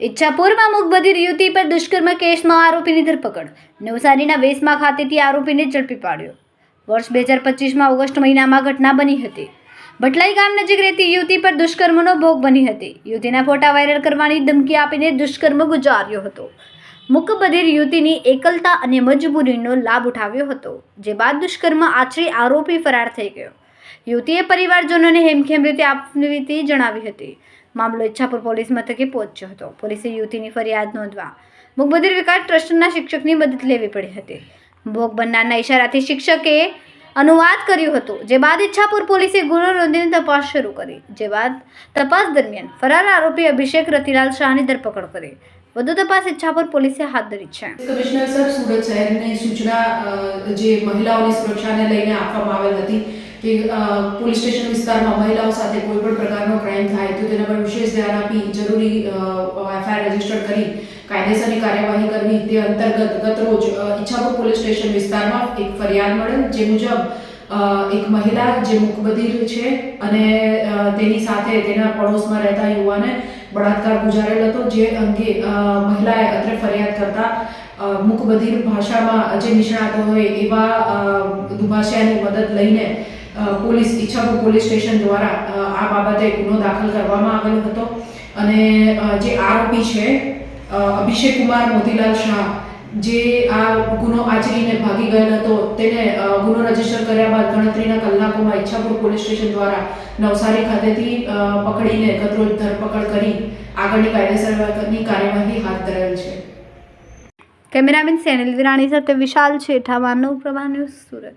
ઈચ્છાપુરમાં મુખબધિર યુવતી પર દુષ્કર્મ કેસમાં આરોપીની ધરપકડ. નવસારીના વેસમાં ખાતેથી આરોપીને ઝડપી પાડ્યો. વર્ષ બે હજાર પચીસમાં ઓગસ્ટ મહિનામાં ઘટના બની હતી. ભટલાઈ ગામ નજીક રહેતી યુવતી પર દુષ્કર્મનો ભોગ બની હતી. યુવતીના ફોટા વાયરલ કરવાની ધમકી આપીને દુષ્કર્મ ગુજાર્યો હતો. મુકબધિર યુવતીની એકલતા અને મજબૂરીનો લાભ ઉઠાવ્યો હતો, જે બાદ દુષ્કર્મ આચરી આરોપી ફરાર થઈ ગયો. યુવતીએ પરિવારજનોને હેમખેમ રીતે આપવીતી જણાવી હતી. મામલો ઈચ્છાપુર પોલીસ મથકે પહોંચ્યો હતો. પોલીસે યુવતીની ફરિયાદ નોંધવા મુકબધિર વિકાસ ટ્રસ્ટના શિક્ષકની મદદ લેવી પડી હતી. ભોગ બનનારના ઇશારાથી શિક્ષકે અનુવાદ કર્યું હતું, જે બાદ ઈચ્છાપુર પોલીસે ગુનો નોંધીને તપાસ શરૂ કરી, જે બાદ તપાસ દરમિયાન ફરાર આરોપી અભિષેક રતિલાલ શાહની ધરપકડ કરી. વધુ તપાસ ઈચ્છાપુર પોલીસે હાથ ધરી છે. કમિશનર સર સુરત શહેરની સૂચના જે મહિલાઓની સુરક્ષાને લઈને આપવામાં આવેલ હતી કે પોલીસ સ્ટેશન વિસ્તારમાં મહિલાઓ સાથે કોઈ પણ પ્રકારનો ક્રાઇમ થાય તો તેના પર વિશેષ ધ્યાન આપી જરૂરી એફઆઈઆર રજિસ્ટર કરી કાયદેસરની કાર્યવાહી કરવી. તે અંતર્ગત ગતરોજ ઈચ્છાપુર પોલીસ સ્ટેશન વિસ્તારમાં એક ફરિયાદ મળેલ જે મુજબ એક મહિલા જે મુખબધિર છે અને તેની સાથે તેના પડોશમાં રહેતા યુવાને બળાત્કાર ગુજારેલ હતો. જે અંગે મહિલાએ અત્રે ફરિયાદ કરતા મુખબધિર ભાષામાં જે નિષ્ણાતો હોય એવા દુભાષિયાની મદદ લઈને પોલીસ ઈચ્છાપુર પોલીસ સ્ટેશન દ્વારા આ બાબતે ગુનો દાખલ કરવામાં આવેલો હતો. અને જે આરોપી છે અભિષેક કુમાર મોતીલાલ શાહ, જે આ ગુનો આચરીને ભાગી ગયેલ હતો, તેને ગુનો રજિસ્ટર કર્યા બાદ ગણતરીના કલાકોમાં ઈચ્છાપુર પોલીસ સ્ટેશન દ્વારા નવસારી ખાતેથી પકડીને ગતરોજ ધરપકડ કરી આગળની કાયદેસરની કાર્યવાહી હાથ ધરેલ છે. કેમેરામેન સેનિલ વિરાણી સાથે વિશાલ છેઠા, માનવ પ્રભા ન્યૂઝ સુરત.